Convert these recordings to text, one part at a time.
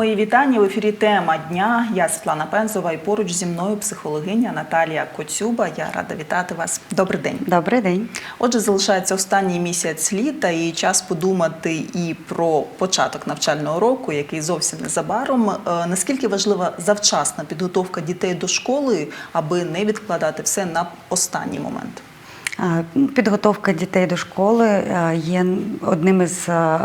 Мої вітання в ефірі тема дня. Я Світлана Пензова і поруч зі мною психологиня Наталія Коцюба. Я рада вітати вас. Добрий день. Добрий день. Отже, залишається останній місяць літа і час подумати і про початок навчального року, який зовсім незабаром. Е, Наскільки важлива завчасна підготовка дітей до школи, аби не відкладати все на останній момент? А, Підготовка дітей до школи е, є одним із е,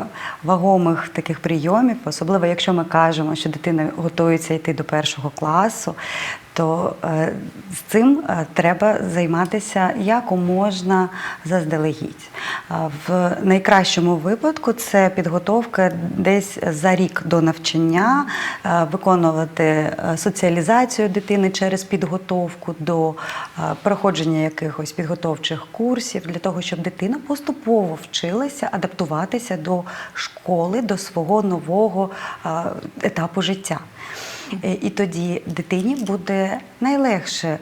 вагомих таких прийомів, особливо якщо ми кажемо, що дитина готується йти до першого класу. То е, з цим е, треба займатися якоможна заздалегідь. В найкращому випадку це підготовка десь за рік до навчання, е, виконувати е, соціалізацію дитини через підготовку до е, проходження якихось підготовчих курсів для того, щоб дитина поступово вчилася адаптуватися до школи, до свого нового е, етапу життя. Е, І тоді дитині буде найлегше е,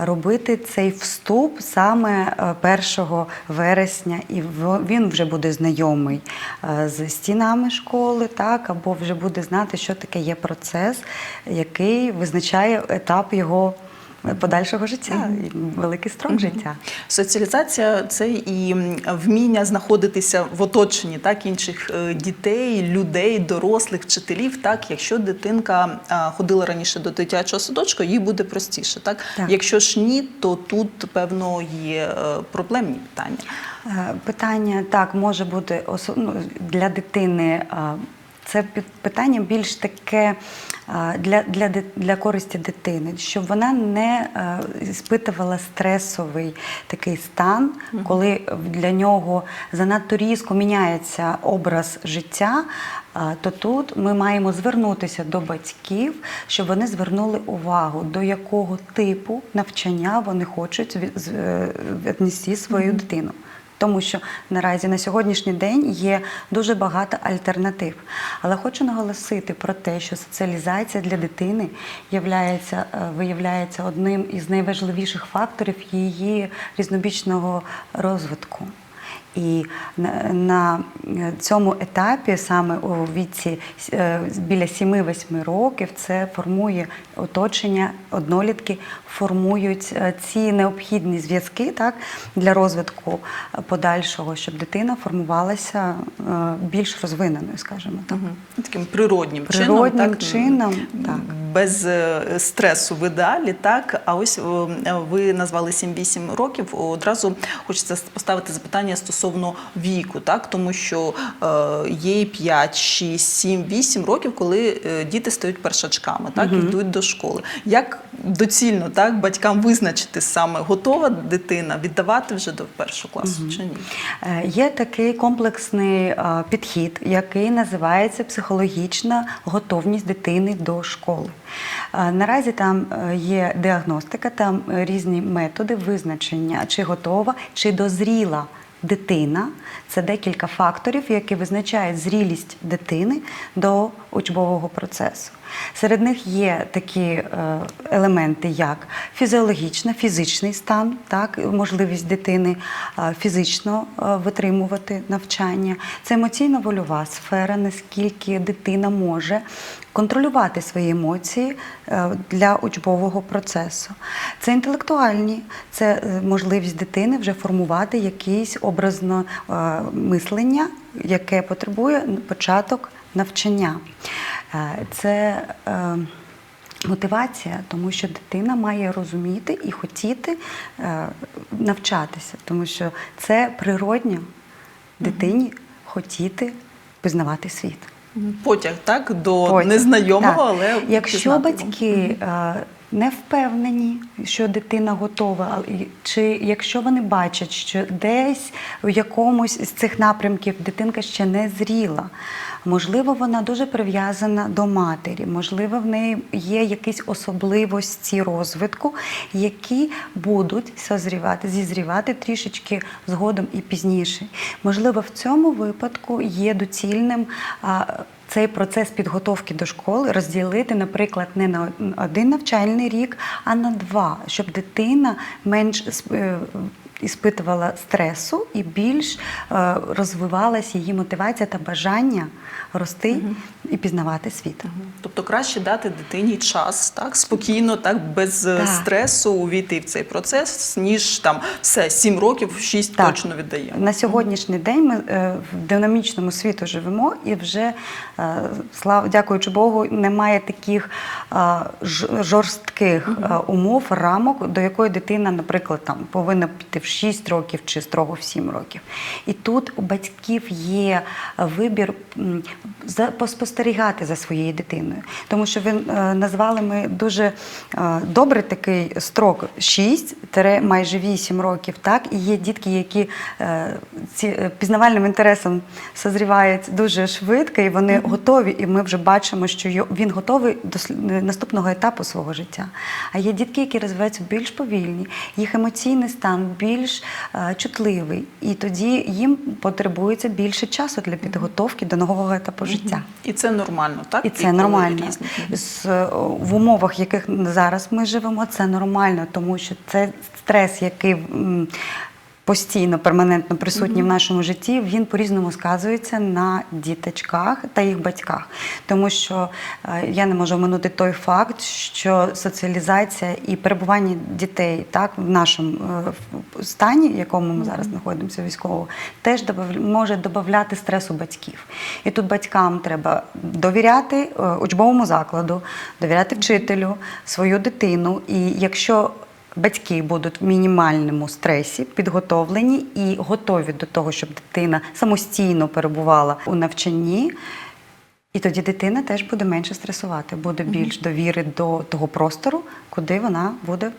робити цей вступ саме е, 1 вересня, і він вже буде знайомий е, з стінами школи, так, або вже буде знати, що таке є процес, який визначає етап його подальшого життя, і великий строк життя. Соціалізація це і вміння знаходитися в оточенні так інших е, дітей, людей, дорослих, вчителів. Так, якщо дитинка ходила раніше до дитячого садочку, їй буде простіше. Так, Так. якщо ж ні, то тут певно є е, проблемні питання. Е, Питання так може бути ну, для дитини. Це питання більш таке е, для, для, для користі дитини, щоб вона не е, спитувала стресовий такий стан, коли для нього занадто різко міняється образ життя. е, То тут ми маємо звернутися до батьків, щоб вони звернули увагу, до якого типу навчання вони хочуть від- віднести свою дитину. Тому що наразі на сьогоднішній день є дуже багато альтернатив. Але хочу наголосити про те, що соціалізація для дитини являється, е, виявляється одним із найважливіших факторів її різнобічного розвитку. І на, на цьому етапі, саме у віці е, біля 7-8 років, це формує оточення, однолітки формують е, ці необхідні зв'язки так, для розвитку подальшого, щоб дитина формувалася е, більш розвиненою, скажімо так. Мгм. Таким природнім, Природнім чином, чином, так. Без е, стресу в ідеалі, так. А ось ви назвали 7-8 років. Одразу хочеться поставити запитання стосовно віку, так тому що е, є і 5, 6, 7, 8 років, коли е, діти стають першачками, так йдуть до школи. Як доцільно так батькам визначити саме готова дитина віддавати вже до першого класу чи ні? Є такий комплексний підхід, який називається психологічна готовність дитини до школи. Наразі там е, є діагностика, там е, різні методи визначення, чи готова, чи дозріла. Дитина це декілька факторів, які визначають зрілість дитини до учбового процесу. Серед них є такі е, елементи, як фізіологічна, фізичний стан, так, можливість дитини е, фізично е, витримувати навчання. Це емоційно-вольова сфера, наскільки дитина може контролювати свої емоції для учбового процесу. Це інтелектуальні, це можливість дитини вже формувати якісь образно е, мислення, яке потребує початок навчання. Е, Це е, мотивація, тому що дитина має розуміти і хотіти е, навчатися, тому що це природньо дитині хотіти пізнавати світ. Потяг так до Потяг, незнайомого, Так. але якщо пізнати батьки не впевнені, що дитина готова, чи якщо вони бачать, що десь в якомусь з цих напрямків дитинка ще не зріла, можливо, вона дуже прив'язана до матері, можливо, в неї є якісь особливості розвитку, які будуть созрівати, зізрівати трішечки згодом і пізніше. Можливо, в цьому випадку є доцільним. Цей процес підготовки до школи розділити, наприклад, не на один навчальний рік, а на два, щоб дитина менш е, іспитувала стресу і більш е, розвивалася її мотивація та бажання рости і пізнавати світ. Тобто краще дати дитині час, так спокійно, так без е, Так. стресу увійти в цей процес, ніж там все сім років, шість Так. точно віддаємо. На сьогоднішній день ми е, в динамічному світу живемо, і вже слава, дякуючи Богу, немає таких жорстких е, умов, рамок, до якої дитина, наприклад, там повинна піти в 6 років чи строго в 7 років. І тут у батьків є вибір поспостерігати за своєю дитиною, тому що ви е, назвали ми дуже е, добрий такий строк 6 майже 8 років. Так і є дітки, які е, ці пізнавальним інтересом созрівають дуже швидко, і вони готові. І ми вже бачимо, що він готовий до наступного етапу свого життя. А є дітки, які розвиваються більш повільні, їх емоційний стан більш е, чутливий, і тоді їм потребується більше часу для підготовки до нового етапу життя. І це нормально, так? І це і нормально. З, е, в умовах, в яких зараз ми живемо, це нормально, тому що це стрес, який постійно, перманентно присутній в нашому житті, він по-різному сказується на діточках та їх батьках. Тому що е, я не можу оминути той факт, що соціалізація і перебування дітей так, в нашому е, стані, в якому ми зараз знаходимося військово, теж добав- може додати стресу батьків. І тут батькам треба довіряти е, учбовому закладу, довіряти вчителю, свою дитину. І якщо батьки будуть в мінімальному стресі, підготовлені і готові до того, щоб дитина самостійно перебувала у навчанні. І тоді дитина теж буде менше стресувати, буде більш довіри до того простору, куди вона буде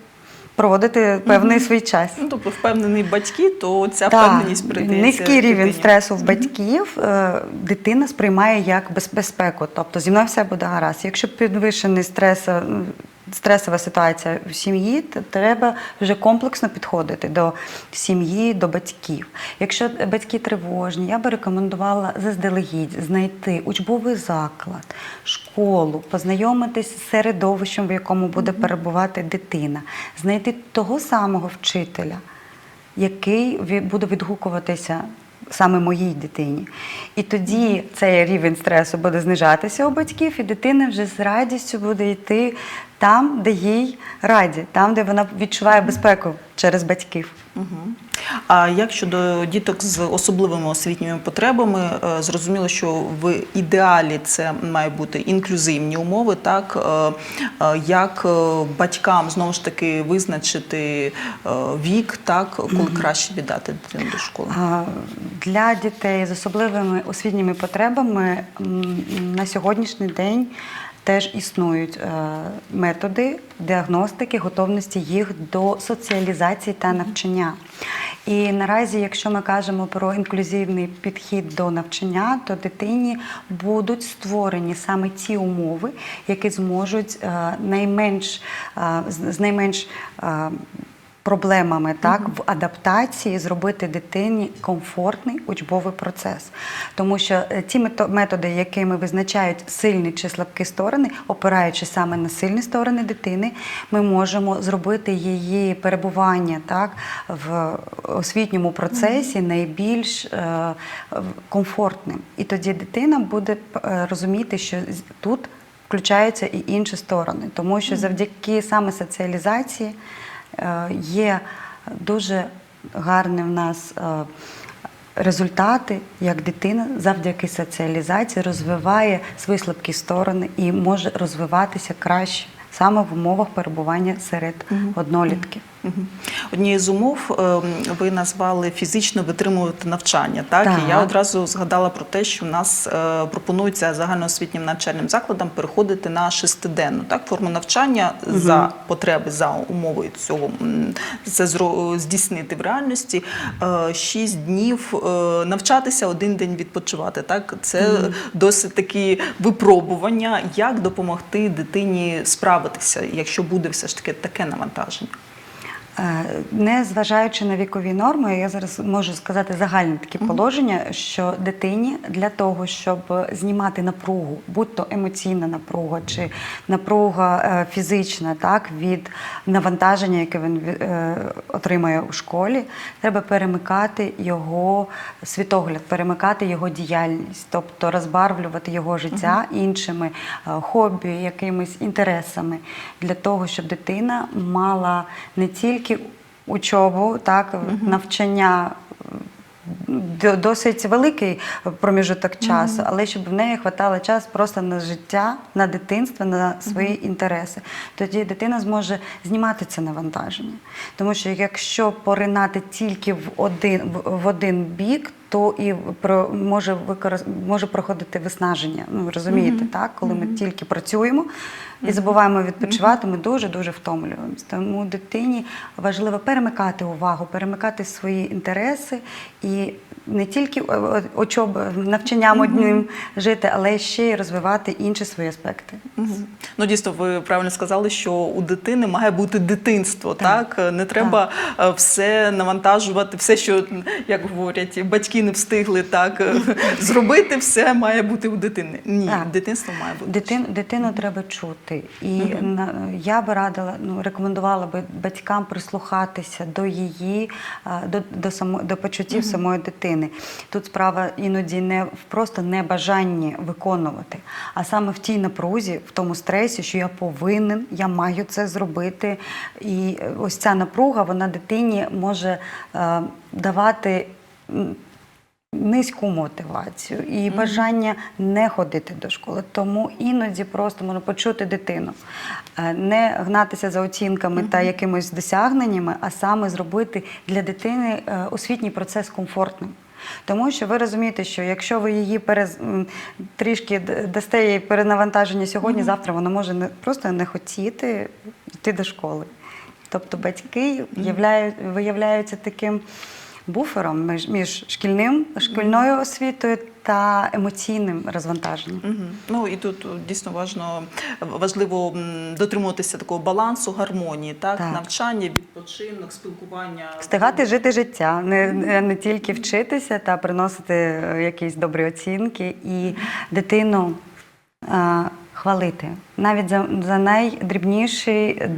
проводити певний свій час. Ну, тобто впевнений батьки, то ця Так, впевненість передається низький рівень дитині. стресу в батьків е, дитина сприймає як без- безпеку. Тобто зі мною все буде гаразд. Якщо підвищений стрес, е, стресова ситуація в сім'ї, то треба вже комплексно підходити до сім'ї, до батьків. Якщо батьки тривожні, я би рекомендувала заздалегідь знайти учбовий заклад, школу, познайомитись з середовищем, в якому буде перебувати дитина, знайти того самого вчителя який буде відгукуватися саме моїй дитині. І тоді цей рівень стресу буде знижатися у батьків, і дитина вже з радістю буде йти там, де їй раді, там, де вона відчуває безпеку через батьків. Мгм. А як щодо діток з особливими освітніми потребами, е, зрозуміло, що в ідеалі це мають бути інклюзивні умови, так е, е, як батькам знову ж таки визначити вік, так коли краще віддати дитину до школи. Для дітей з особливими освітніми потребами на сьогоднішній день теж існують е, методи діагностики, готовності їх до соціалізації та навчання. І наразі, якщо ми кажемо про інклюзивний підхід до навчання, то дитині будуть створені саме ті умови, які зможуть е, найменш е, з найменш проблемами так в адаптації зробити дитині комфортний учбовий процес. Тому що е, ті мето- методи, якими визначають сильні чи слабкі сторони, опираючись саме на сильні сторони дитини, ми можемо зробити її перебування так в освітньому процесі найбільш е, комфортним. І тоді дитина буде е, розуміти, що тут включаються і інші сторони, тому що завдяки саме соціалізації є дуже гарні в нас е, результати, як дитина завдяки соціалізації розвиває свої слабкі сторони і може розвиватися краще саме в умовах перебування серед однолітків. Однією з умов ем, ви назвали фізично витримувати навчання. Так? Так. і я одразу згадала про те, що в нас е, пропонується загальноосвітнім навчальним закладам переходити на шестиденну так форму навчання за потреби за умови цього це здійснити в реальності. Е, Шість днів е, навчатися, один день відпочивати. Так, це досить такі випробування, як допомогти дитині справитися, якщо буде все ж таки таке навантаження. Е, Не зважаючи на вікові норми, я зараз можу сказати загальне такі положення, що дитині для того, щоб знімати напругу, будь то емоційна напруга чи напруга е, фізична, так від навантаження, яке він е, отримує у школі, треба перемикати його світогляд, перемикати його діяльність, тобто розбарвлювати його життя іншими хобі, якимись інтересами, для того, щоб дитина мала не тільки учобу, так, навчання. Досить великий проміжок часу, але щоб в неї хватало час просто на життя, на дитинство, на свої інтереси. Тоді дитина зможе знімати це навантаження. Тому що якщо поринати тільки в один, в, один бік, то і про, може, використ, може проходити виснаження. Ну, розумієте, так? Коли ми тільки працюємо і забуваємо відпочивати, ми дуже-дуже втомлюємося. Тому дитині важливо перемикати увагу, перемикати свої інтереси і не тільки учоб, навчанням одним жити, але ще й розвивати інші свої аспекти. Ну, дійсно, ви правильно сказали, що у дитини має бути дитинство, так? Так. Не треба е, все навантажувати, все, що, як говорять, батьки не встигли так е, зробити, все має бути у дитини. Ні, Так. дитинство має бути. Дитин, дитину треба чути. І на, я би радила, ну, рекомендувала би батькам прислухатися до її, до, до, само, до почуттів самої дитини. Тут справа іноді не в просто небажанні виконувати, а саме в тій напрузі, в тому стресі, що я повинен, я маю це зробити. І е, ось ця напруга, вона дитині може е, давати. Низьку мотивацію і бажання не ходити до школи. Тому іноді просто можна почути дитину, Е, не гнатися за оцінками та якимись досягненнями, а саме зробити для дитини е, освітній процес комфортним. Тому що ви розумієте, що якщо ви її перез... трішки дасте їй перенавантаження сьогодні, завтра вона може не просто не хотіти йти до школи. Тобто батьки являють, виявляються таким буфером між, шкільним, шкільною освітою та емоційним розвантаженням. Мгм. Ну і тут дійсно важно, важливо дотримуватися такого балансу, гармонії, так? Так. навчання, відпочинок, спілкування. Встигати жити життя, не, не не тільки вчитися та приносити е, якісь добрі оцінки і дитину е, хвалити навіть за, за найдрібніший е,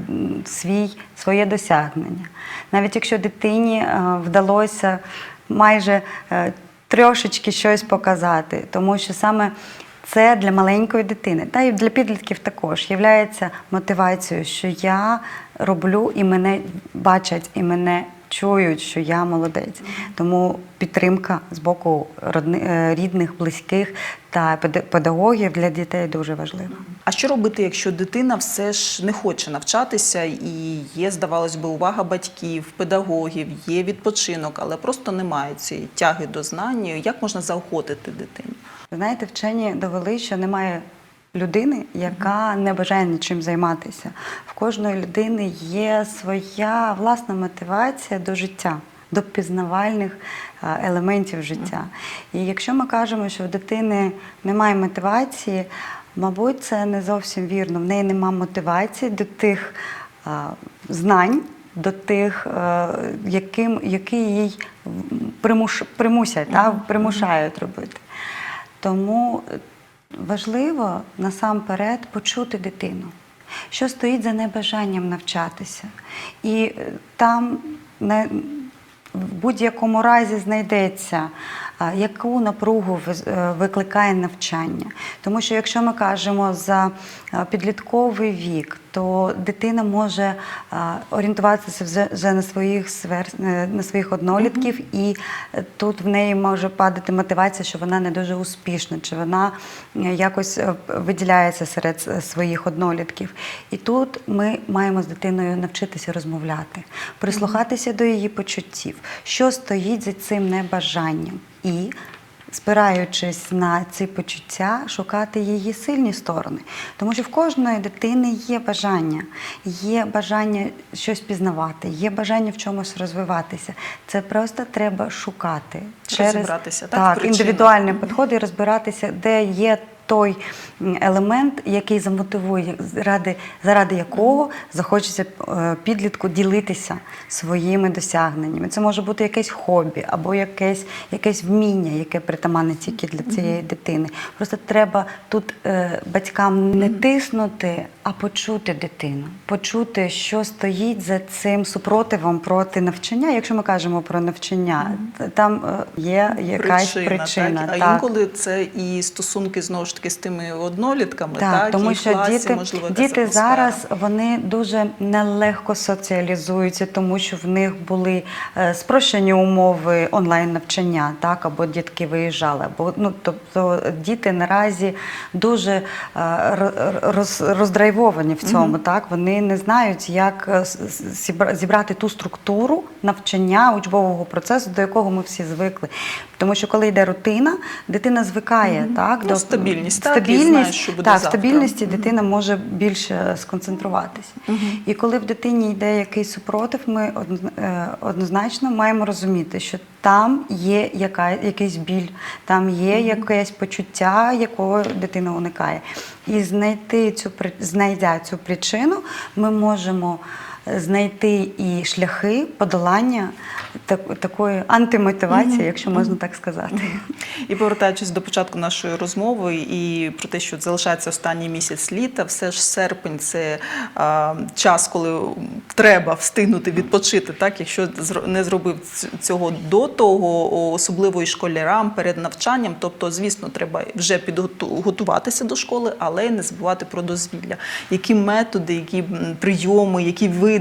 свій, своє досягнення. Навіть якщо дитині е, вдалося майже е, трошечки щось показати, тому що саме це для маленької дитини, та і для підлітків також є мотивацією, що я роблю і мене бачать, і мене чують, що я молодець. Тому підтримка з боку е, рідних, близьких та педа- педагогів для дітей дуже важлива. А що робити, якщо дитина все ж не хоче навчатися і є, здавалось би, увага батьків, педагогів, є відпочинок, але просто немає цієї тяги до знань? Як можна заохотити дитину? Знаєте, вчені довели, що немає людини, яка не бажає нічим займатися. В кожної людини є своя власна мотивація до життя, до пізнавальних е, елементів життя. І якщо ми кажемо, що в дитини немає мотивації, мабуть, це не зовсім вірно. В неї немає мотивації до тих е, знань. До тих, е, яким, які їй примуш, примусять, та, примушають робити. Тому важливо насамперед почути дитину, що стоїть за небажанням навчатися. І е, там в будь-якому разі знайдеться, яку напругу е, викликає навчання. Тому що якщо ми кажемо за підлітковий вік, то дитина може орієнтуватися вже, на своїх свер... е, на своїх однолітків, і е, тут в неї може падати мотивація, що вона не дуже успішна, чи вона е, якось е, виділяється серед е, своїх однолітків. І тут ми маємо з дитиною навчитися розмовляти, прислухатися до її почуттів, що стоїть за цим небажанням. І спираючись на ці почуття, шукати її сильні сторони. Тому що в кожної дитини є бажання, є бажання щось пізнавати, є бажання в чомусь розвиватися. Це просто треба шукати так, в так, причинах. індивідуальні підходи і розбиратися, де є той елемент, який замотивує, заради, заради якого захочеться е, підлітку ділитися своїми досягненнями. Це може бути якесь хобі або якесь, якесь вміння, яке притаманне тільки для цієї дитини. Просто треба тут е, батькам не тиснути, а почути дитину, почути, що стоїть за цим супротивом проти навчання. Якщо ми кажемо про навчання, там е, є якась причина. так? А інколи це і стосунки знову ж таки з тими однолітками, Так, так, тому і в що класі, діти, можливо, діти зараз вони дуже нелегко соціалізуються, тому що в них були е, спрощені умови онлайн навчання, так або дітки виїжджали. Або ну тобто діти наразі дуже е, роз, роздрайвовані в цьому. Так вони не знають, як е, зібрати ту структуру навчання учбового процесу, до якого ми всі звикли. Тому що коли йде рутина, дитина звикає так Ну, до стабільність, так, і стабільність, знає, що буде так, завтра. стабільності дитина може більше сконцентруватися. І коли в дитині йде якийсь супротив, ми е, однозначно маємо розуміти, що там є яка, якийсь біль, там є якесь почуття, якого дитина уникає. І знайти цю знайдя цю причину, ми можемо. Знайти і шляхи подолання так- такої антимотивації, якщо можна так сказати. І повертаючись до початку нашої розмови і про те, що залишається останній місяць літа, все ж серпень це а, час, коли треба встигнути відпочити, так якщо не зробив цього до того, особливо і школярам перед навчанням. Тобто, звісно, треба вже підготуватися до школи, але не забувати про дозвілля. Які методи, які прийоми, які види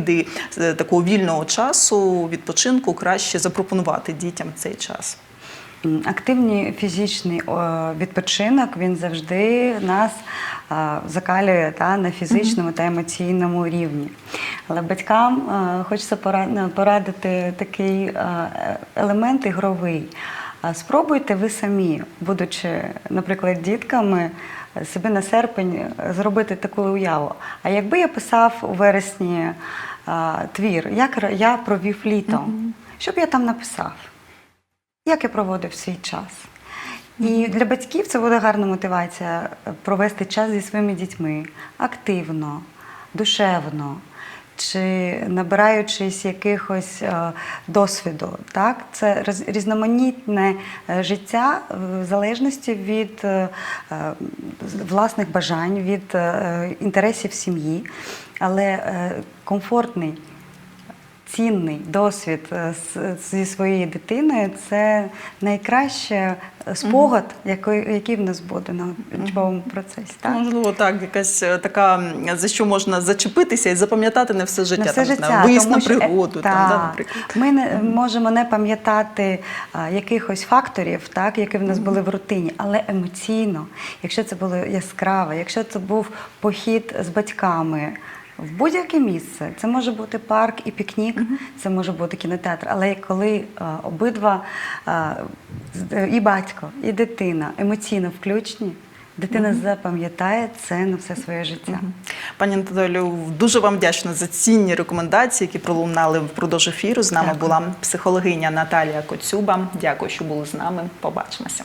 е, такого вільного часу відпочинку краще запропонувати дітям цей час. Активний фізичний відпочинок він завжди нас закалює та, на фізичному та емоційному рівні. Але батькам хочеться ну, порадити такий е- елемент ігровий. Спробуйте ви самі, будучи, наприклад, дітками, е, собі на серпень е, зробити таку уяву. А якби я писав у вересні а, твір, як я провів літо, що б я там написав? як я проводив свій час. І для батьків це буде гарна мотивація е, провести час зі своїми дітьми активно, душевно, чи набираючись якихось е, досвіду. Так? Це різноманітне е, життя в залежності від е, власних бажань, від інтересів сім'ї, але комфортний цінний досвід е, зі своєю дитиною це найкраще е, спогад, який, який в нас буде на учбовому процесі. Так? Можливо, так, якась е, така, за що можна зачепитися і запам'ятати не все життя. На все там, життя. виїзд на пригоду, там, да, наприклад. Ми не можемо не пам'ятати якихось факторів, так, які в нас були в рутині, але емоційно, якщо це було яскраво, якщо це був похід з батьками. В будь-яке місце це може бути парк і пікнік, це може бути кінотеатр. Але коли а, обидва а, з- і батько, і дитина емоційно включені, дитина запам'ятає це на все своє життя. Пані Анатолію, дуже вам вдячна за цінні рекомендації, які пролунали впродовж ефіру. З нами Дякую. була психологиня Наталія Коцюба. Дякую, що були з нами. Побачимося.